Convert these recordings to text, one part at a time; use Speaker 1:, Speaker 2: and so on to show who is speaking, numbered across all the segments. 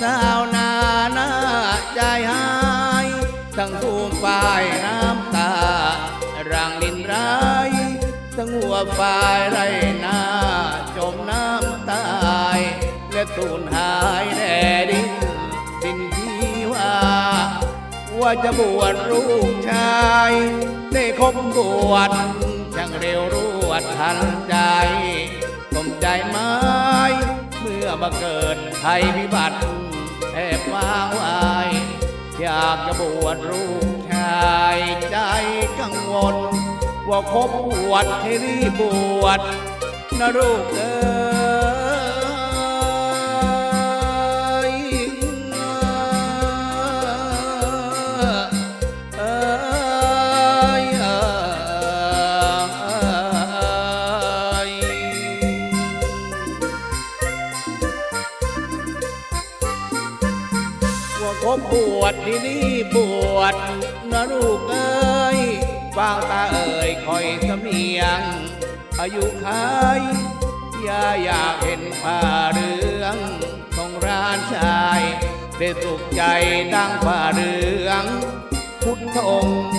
Speaker 1: สาวนาหน้าใจหาย ทั้งทูมฝ่ายน้ำตา ร่างลินไรทั้งหัวฝ่ายไรนาจมน้ำตายและตูนหายแน่ดินสิ้นที่ว่า ว่าจะบวชลูกชายในคบบวชช่างเร็วรวดทันใจสมใจไม้เมื่อมาเกิดไทยพิบัติ แทบวางไวายอยากจะบวชลูกชายใจกังวล ว่าคบบวชให้รีบบวชนะลูกเอ้ ว่าคบบวชที่นี่บวชนะลูกเอ้ยฟังตาเอ่ยคอยสำเนียง อายุขายอย่าอยากเห็นผ้าเรืองของร้านชายได้สุขใจดังผ้าเรือง พุทธองค์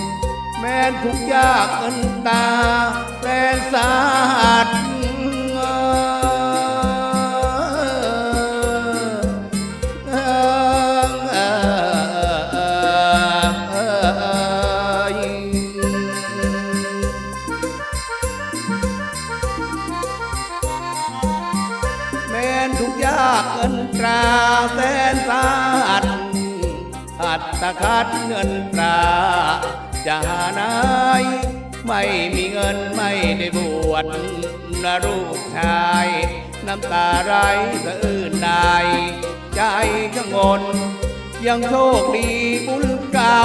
Speaker 1: แม้นทุกยากเงินตาแทุกยากเงินตราแสนสาหัสอัตตคัดเงินตราจะหานายไม่มีเงินไม่ได้บวชนะลูกชาย น้ำตาไหลสะอื้นใดใจกังวลยังโชคดีบุญเก่า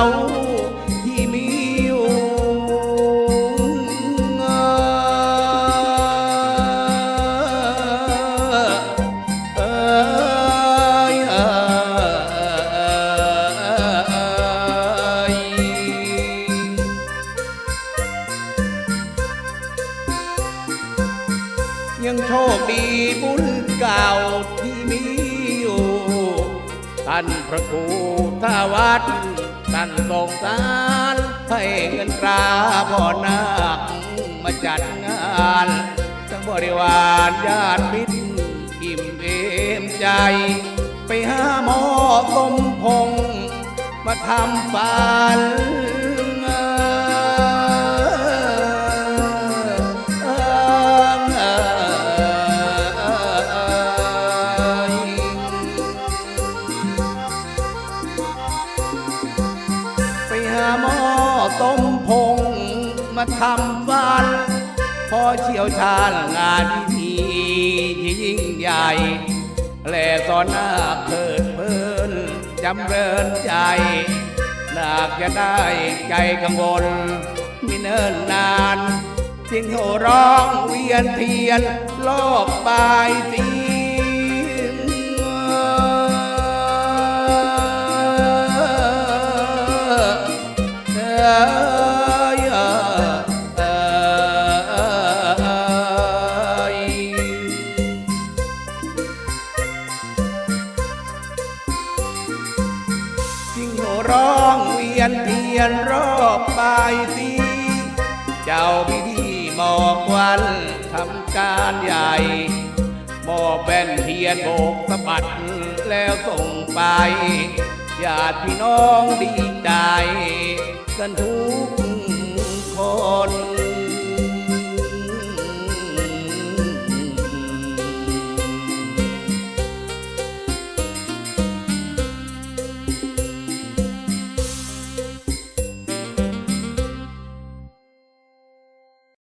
Speaker 1: ยังโชคดีบุญเก่าที่มีอยู่ ท่านพระครูทวัดท่านทรงสารให้เงินตราพ่อนาคมาจัดงาน ทั้งบริวารญาติมิตรอิ่มเอมใจ ไปหาหมอสมพงมาทำฟัน สมพงษ์มาทำฟันพอเชี่ยวชาญงานพิธีที่ยิ่งใหญ่ แลสอนนาคเพิดเพลินจำเริญใจนาคจะได้ใจกังวลมิเนิ่นนานสียงโหร้องเวียนเทียนรอบบาย ร้องเวียนเทียนรอบบายสีเจ้าพิธีหมอกวันทำการใหญ่หมอบแบนเทียนโบกสะบัดแล้วส่งไปญาติพี่น้องดีใจกันทุก